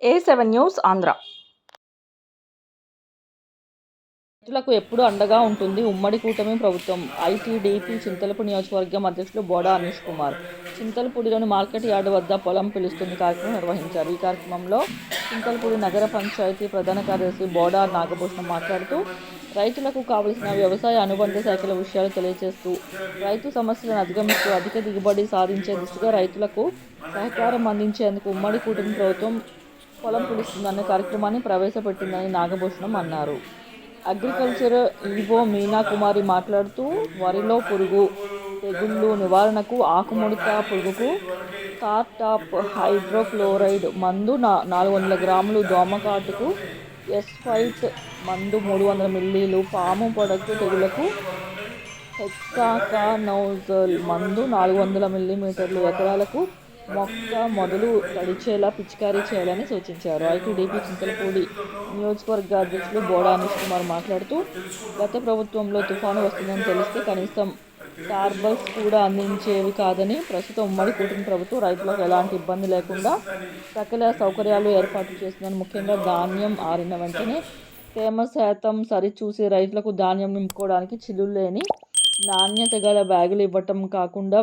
ఏ seven news Andhra. రైతులకు ఎప్పుడు అండగా ఉంటుంది ఉమ్మడి కూటమి ప్రభుత్వం. ఐటీడీపీ చింతలపూడి నియోజకవర్గం అధ్యక్షులు బోడా అనీష్ కుమార్. చింతలపూడిలోని మార్కెట్ యార్డు వద్ద పొలం పిలుస్తుంది కార్యక్రమం నిర్వహించారు. ఈ కార్యక్రమంలో చింతలపూడి నగర పంచాయతీ ప్రధాన కార్యదర్శి బోడా నాగభూషణం మాట్లాడుతూ రైతులకు కావలసిన వ్యవసాయ అనుబంధ శాఖల విషయాలు తెలియజేస్తూ రైతు సమస్యలను అధిగమిస్తూ అధిక దిగుబడి సాధించే దిశగా రైతులకు సహకారం అందించేందుకు ఉమ్మడి కూటమి ప్రభుత్వం పొలం పిలుస్తుందన్న కార్యక్రమాన్ని ప్రవేశపెట్టిందని నాగభూషణం అన్నారు. అగ్రికల్చర్ ఈవో మీనా కుమారి మాట్లాడుతూ వరిలో పురుగు తెగుళ్ళు నివారణకు ఆకుముడత పురుగుకు టాప్ హైడ్రోక్లోరైడ్ మందు నా నాలుగు వందల గ్రాములు దోమకాటుకు ఎస్ఫైట్ మందు మూడు వందల మిల్లీలు పాము పొడకు తెగులకు హెక్సాకానౌజల్ మందు నాలుగు వందల మిల్లీమీటర్లు ఎకరాలకు మొక్క మొదలు తడిచేలా పిచికారీ చేయాలని సూచించారు. ఐటీడీపీ చింతలపూడి నియోజకవర్గ అధ్యక్షులు బోడా అనిష్ కుమార్ మాట్లాడుతూ గత ప్రభుత్వంలో తుఫాను వస్తుందని తెలిస్తే కనీసం టార్బల్స్ కూడా అందించేవి కాదని ప్రస్తుతం ఉమ్మడి కూటమి ప్రభుత్వం రైతులకు ఎలాంటి ఇబ్బంది లేకుండా సకల సౌకర్యాలు ఏర్పాటు చేస్తుందని ముఖ్యంగా ధాన్యం ఆరిన వెంటనే తేమ శాతం సరిచూసి రైతులకు ధాన్యం నింపుకోవడానికి చిల్లు లేని నాణ్యత గల బ్యాగులు ఇవ్వటం కాకుండా